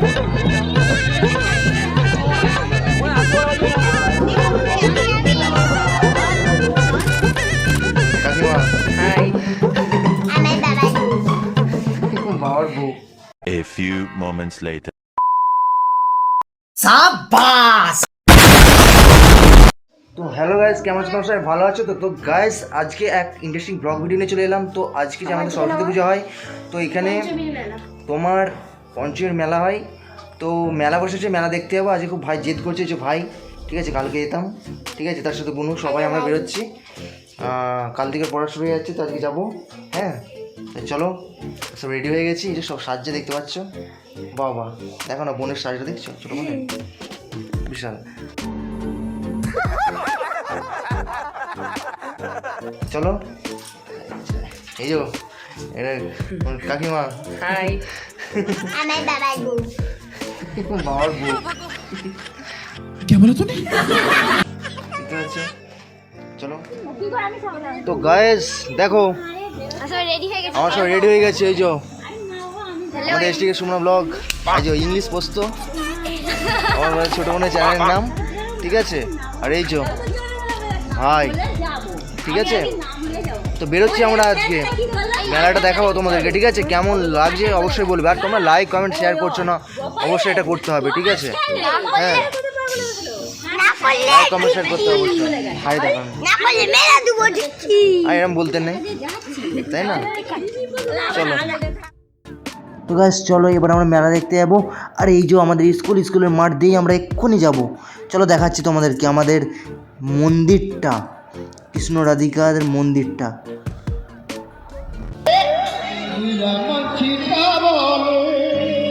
A few moments later. সাবাস! তো hello guys কেমন আছো সবাই ভালো আছো? তো তো গাইস আজকে এক ইন্টারেস্টিং ব্লগ ভিডিও নিয়ে চলে এলাম। তো আজকে যে আমাদের সরস্বতী পুজো হয় তো এখানে তোমার পঞ্চমীর মেলা হয়। তো মেলা বসেছে মেলা দেখতে যাব। আজকে খুব ভাই জেদ করছে যে ভাই, ঠিক আছে, কালকে যেতাম। ঠিক আছে, তার সাথে বুনু, সবাই আমরা বেরোচ্ছি। কাল থেকে পড়া শুরু হয়ে যাচ্ছে, তো আজকে যাব। হ্যাঁ চলো, সব রেডি হয়ে গেছি। যে সব সাজছে, দেখতে পাচ্ছ? বাবা, দেখো না, বোনের সাজটা দেখছ? ছোটো বোনের? বিশাল। চলো, এই যো এটা কাকিমা। হাই আমার বাবার বউ। বাবার বউ। কে বলো তুমি? চলো। তো গায়েস দেখো। আমার সব রেডি হয়ে গেছে এই যে। আমাদের এসটিকে সুমনা ব্লগ এই যে ইংলিশ পোস্ত। আমার ছোটো মনে চ্যানেলের নাম। ঠিক আছে? আর এই যে। ভাই ঠিক আছে? তো বেরোচ্ছি আমরা আজকে। মেলাটা দেখাবো তোমাদেরকে, ঠিক আছে? কেমন লাগছে অবশ্যই বলবে। আর তোমরা লাইক কমেন্ট শেয়ার করছ না, অবশ্যই এটা করতে হবে, ঠিক আছে? হ্যাঁ। লাইক কমেন্ট শেয়ার করতে হবে হাই দেখান আর বলতে নেই, তাই না? চলো। তো গাছ চলো, এবার আমরা মেলা দেখতে যাব। আর এই যে আমাদের স্কুল, স্কুলের মাঠ দিয়েই আমরা এক্ষুনি যাব। চলো, দেখাচ্ছি তোমাদেরকে আমাদের মন্দিরটা। কৃষ্ণ রাধিকার মন্দিরটা।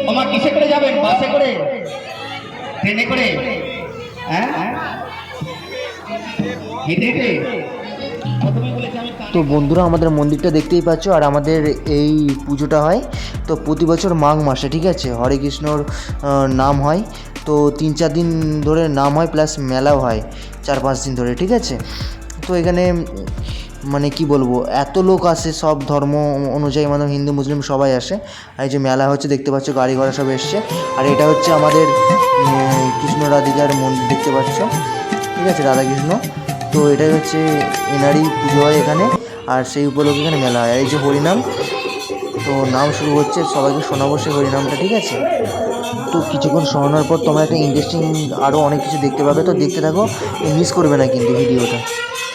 আমার কিসে করে যাবেন? বাসে করে? ট্রেনে করে? হ্যাঁ? হেঁটে হেঁটে? তো বন্ধুরা আমাদের মন্দিরটা দেখতেই পাচ্ছ আর আমাদের এই পুজোটা হয় তো প্রতি বছর মাঘ মাসে ঠিক আছে? হরে কৃষ্ণর নাম হয়। তো তিন চার দিন ধরে নাম হয় প্লাস মেলাও হয় চার পাঁচ দিন ধরে ঠিক আছে? তো এখানে মানে কি বলব, এত লোক আসে, সব ধর্ম অনুযায়ী মানে হিন্দু, মুসলিম সবাই আসে। আর এই যে মেলা হচ্ছে, দেখতে পাচ্ছ গাড়ি ঘোড়া সব এসছে। আর এটা হচ্ছে আমাদের কৃষ্ণ রাধিকার মন্দির, দেখতে পাচ্ছ। ঠিক আছে, রাধাকৃষ্ণ। তো এটাই হচ্ছে এনারই পুজো হয় এখানে। আর সেই উপলক্ষে এখানে মেলা হয়। আর এই যে হরিনাম, তো নাম শুরু হচ্ছে, সবাইকে শোনাবো সেই হরিনামটা, ঠিক আছে? তো কিছুক্ষণ শোনানোর পর তোমরা একটা ইন্টারেস্টিং আরও অনেক কিছু দেখতে পাবে, তো দেখতে থাকো। মিস করবে না কিন্তু ভিডিওটা।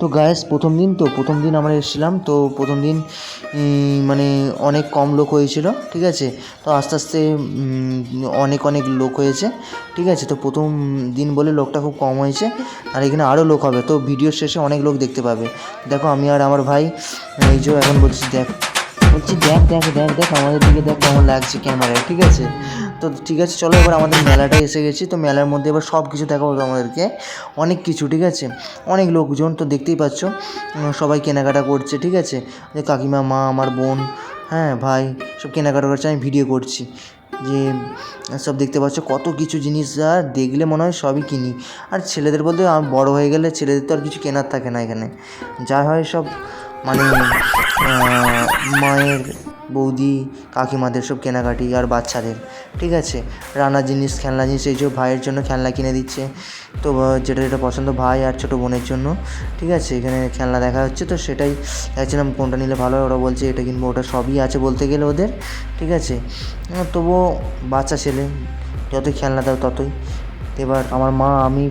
তো গায়েস প্রথম দিন তো, প্রথম দিন আমরা এসেছিলাম, তো প্রথম দিন মানে অনেক কম লোক হয়েছিল, ঠিক আছে? তো আস্তে আস্তে অনেক অনেক লোক হয়েছে, ঠিক আছে? তো প্রথম দিন বলে লোকটা খুব কম হয়েছে, আর এখানে আরও লোক হবে, তো ভিডিও শেষে অনেক লোক দেখতে পাবে। দেখো, আমি আর আমার ভাই, এই যে এখন বলছি, দেখ বলছি দেখ দেখ দেখ দেখ আমাদের দিকে দেখ কেমন লাগছে ক্যামেরায় ঠিক আছে? তো ঠিক আছে, চলো এবার আমাদের মেলাটা এসে গেছি। তো মেলার মধ্যে এবার সব কিছু দেখাবো আমাদেরকে অনেক কিছু, ঠিক আছে? অনেক লোকজন, তো দেখতেই পাচ্ছ সবাই কেনাকাটা করছে, ঠিক আছে? যে কাকিমা, মা, আমার বোন হ্যাঁ ভাই, সব কেনাকাটা করছে, আমি ভিডিও করছি। যে সব দেখতে পাচ্ছ, কত কিছু জিনিস আর দেখলে মনে হয় সবই কিনি। আর ছেলেদের বলতে বড় হয়ে গেলে ছেলেদের তো আর কিছু কেনার থাকে না এখানে। যা হয় সব মানে মায়ের বৌদি, কাকিমাদের সব কেনাকাটি আর বাচ্চাদের, ঠিক আছে? রান্নার জিনিস খেলনা জিনিস, এই যে ভাইয়ের জন্য খেলনা কিনে দিচ্ছে। তো যেটা যেটা পছন্দ ভাই আর ছোটো বোনের জন্য, ঠিক আছে? এখানে খেলনা দেখা হচ্ছে, তো সেটাই দেখছিলাম কোনটা নিলে ভালো হয়। ওরা বলছে, এটা কিনবো। ওটা সবই আছে বলতে গেলে ওদের, ঠিক আছে? তবুও বাচ্চা ছেলে, যতই খেলনা দাও ততই। এবার আমার মা, আমি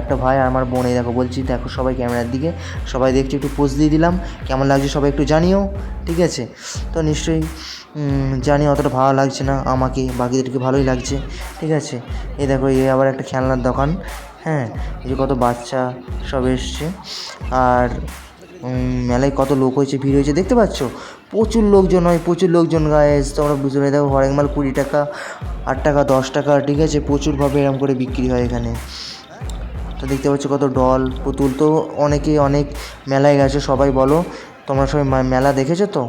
একটা ভাই আর আমার বোনে দেখো বলছি, দেখো সবাই ক্যামেরার দিকে, সবাই দেখছি, একটু পোজ দিয়ে দিলাম, কেমন লাগছে সবাই একটু জানিও, ঠিক আছে? তো নিশ্চয়ই জানি অতটা ভালো লাগছে না আমাকে, বাকিদেরকে ভালোই লাগছে, ঠিক আছে? এই দেখো, এই আবার একটা খেলনার দোকান হ্যাঁ এই যে কত বাচ্চা সব এসছে, আর মেলায় কত লোক হয়েছে, ভিড় হয়েছে, দেখতে পাচ্ছ? প্রচুর লোকজন হয়, প্রচুর লোকজন গায়েস তোমরা বুঝতে পারি দেখো, হরেক মাল কুড়ি টাকা, আট টাকা, দশ টাকা, ঠিক আছে? প্রচুরভাবে এরকম করে বিক্রি হয় এখানে। তো দেখতে পাচ্ছ কত ডল পুতুল। তো অনেকে অনেক মেলায় গেছে, সবাই বলো। তোমরা সবাই মেলা দেখেছ তো?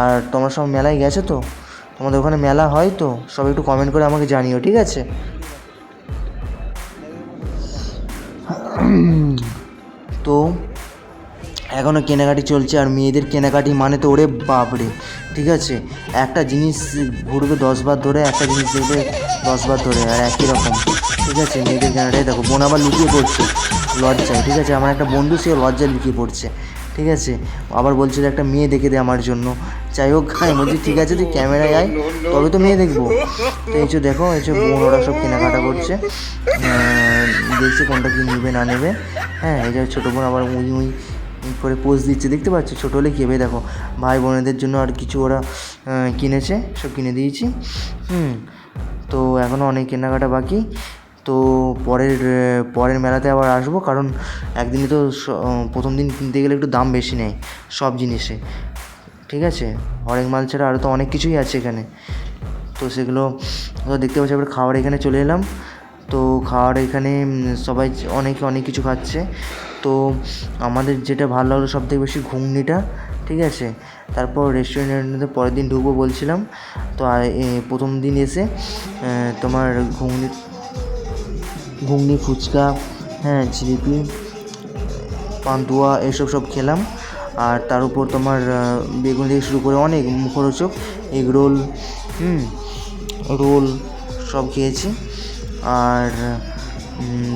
আর তোমরা সব মেলায় গেছো তো? তোমাদের ওখানে মেলা হয় তো? সবাই একটু কমেন্ট করে আমাকে জানিও, ঠিক আছে? তো এখনও কেনাকাটি চলছে, আর মেয়েদের কেনাকাটি মানে তো ওরে বাপরে, ঠিক আছে? একটা জিনিস ঘুরবে দশবার ধরে, একটা জিনিস দেখবে দশবার ধরে আর একই রকম, ঠিক আছে? মেয়েদের কেনাকাটাই দেখো, বোন আবার লুকিয়ে পড়ছে, লজ্জায়, ঠিক আছে? আমার একটা বন্ধু সে লজ্জায় লুকিয়ে পড়ছে, ঠিক আছে? আবার বলছিল একটা মেয়ে দেখে দে আমার জন্য। যাই হোক, আমি বলছি, ঠিক আছে, তুই ক্যামেরায় আয়, তবে তো মেয়ে দেখব। তো এই দেখো, এই বোন, ওরা সব কেনাকাটা করছে। দেখছে কোনটা কি নেবে, না নেবে। হ্যাঁ এই যে ছোটো বোন আবার উই উই করে পোজ দিচ্ছে। দেখতে পাচ্ছ? ছোটো হলে কী হবে? দেখো ভাই বোনেদের জন্য আর কিছু ওরা কিনেছে, সব কিনে দিয়েছি। হুম তো এখনও অনেক কেনাকাটা বাকি। তো পরের পরের মেলাতে আবার আসব, কারণ একদিনে তো প্রথম দিন কিনতে গেলে একটু দাম বেশি নেয় সব জিনিসে। ঠিক আছে? হরেক মাল ছাড়া আরও তো অনেক কিছুই আছে এখানে। তো সেগুলো দেখতে পাচ্ছি, এবার খাওয়ার এখানে চলে এলাম। তো খাওয়ার এখানে সবাই অনেকে অনেক কিছু খাচ্ছে। তো আমাদের যেটা ভালো লাগল সব থেকে বেশি ঘুগনিটা ঠিক আছে? তারপর রেস্টুরেন্টে পরের দিন ঢুকবো বলছিলাম। তো আর প্রথম দিন এসে তোমার ঘুগনি ঘুগনি, ফুচকা হ্যাঁ জিলিপি, পান্তুয়া এসব সব খেলাম। আর তার উপর তোমার বেগুন থেকে শুরু করে অনেক মুখরোচক এগ রোল হুম, রোল সব খেয়েছি। আর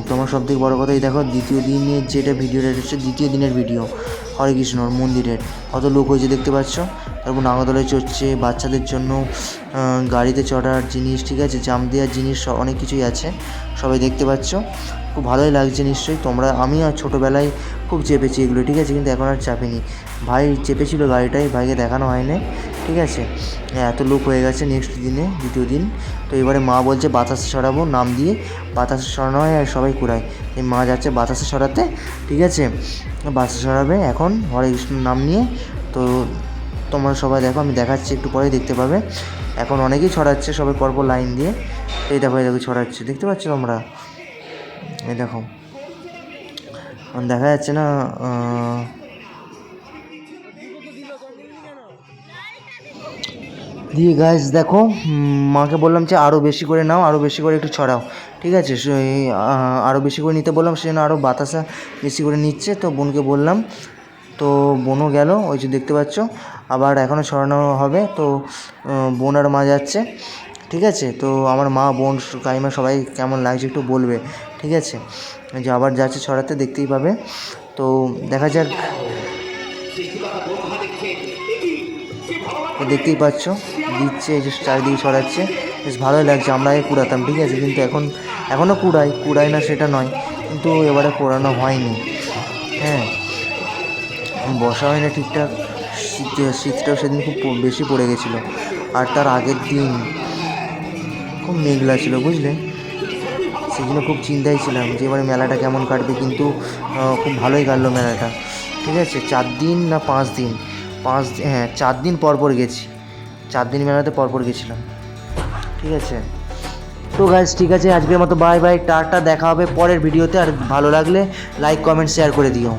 তোমার সব থেকে বড়ো কথা এই দেখো, দ্বিতীয় দিনের যেটা ভিডিওটা হচ্ছে দ্বিতীয় দিনের ভিডিও হরে কৃষ্ণর মন্দিরের। কত লোক হয়েছে দেখতে পাচ্ছ? তারপর নাগরদোলায় চড়ছে বাচ্চাদের জন্য গাড়িতে চড়ার জিনিস, ঠিক আছে? জাম দেওয়ার জিনিস অনেক কিছুই আছে, সবাই দেখতে পাচ্ছ। খুব ভালোই লাগছে নিশ্চয়ই, তোমরা, আমি আর ছোটোবেলায় খুব চেপেছি এগুলো, ঠিক আছে? কিন্তু এখন আর চাপিনি। ভাই চেপেছিল গাড়িটাই ভাইকে দেখানো হয়নি। ঠিক আছে? হ্যাঁ, এত লোক হয়ে গেছে নেক্সট দিনে দ্বিতীয় দিন। তো এবারে মা বলছে বাতাসে সরাবো নাম দিয়ে বাতাসে সরানো হয় আর সবাই কুড়ায়। এই মা যাচ্ছে বাতাসে সরাতে ঠিক আছে? বাতাসে সরাবে এখন হরে কৃষ্ণ নাম নিয়ে। তো তোমরা সবাই দেখো আমি দেখাচ্ছি একটু পরে দেখতে পাবে। এখন অনেকেই ছড়াচ্ছে সবাই পরপর লাইন দিয়ে। এই দেখো এই দেখো ছড়াচ্ছে দেখতে পাচ্ছ তোমরা? এই দেখো। দেখা যাচ্ছে না দিয়ে গাছ দেখো মাকে বললাম যে আরও বেশি করে নাও আরও বেশি করে একটু ছড়াও, ঠিক আছে? আরও বেশি করে নিতে বললাম সেজন্য আরও বাতাসা বেশি করে নিচ্ছে, তো বোনকে বললাম। তো বোনও গেল, ওই যে দেখতে পাচ্ছ, আবার এখনও ছড়ানো হবে, তো বোন আর মা যাচ্ছে, ঠিক আছে? তো আমার মা, বোন কাইমা সবাই কেমন লাগছে একটু বলবে, ঠিক আছে? যে আবার যাচ্ছে ছড়াতে, দেখতেই পাবে। তো দেখা যাক। দেখতেই পাচ্ছ, দিচ্ছে, এই যে চারিদিকে ছড়াচ্ছে। বেশ ভালোই লাগছে আমরা আগে কুড়াতাম, ঠিক আছে? কিন্তু এখন এখনও কুড়াই কুড়াই না সেটা নয়, কিন্তু এবারে কুড়ানো হয়নি। হ্যাঁ বসা হয় না ঠিকঠাক, শীত, শীতটাও সেদিন খুব বেশি পড়ে গেছিল। আর তার আগের দিন খুব মেঘলা ছিল, বুঝলে? সেই জন্য খুব চিন্তায় ছিলাম যে এবারে মেলাটা কেমন কাটবে, কিন্তু খুব ভালোই কাটলো মেলাটা, ঠিক আছে? চার দিন না পাঁচ দিন? পাঁচ হ্যাঁ চার দিন পরপর পর গেছি। চার দিন মেলাতে পর পর গেছিলাম। ঠিক আছে? তো গাইজ ঠিক আছে, আজকের মতো বাই বাই টাটা, দেখা হবে পরের ভিডিওতে আর ভালো লাগলে লাইক কমেন্ট শেয়ার করে দিও।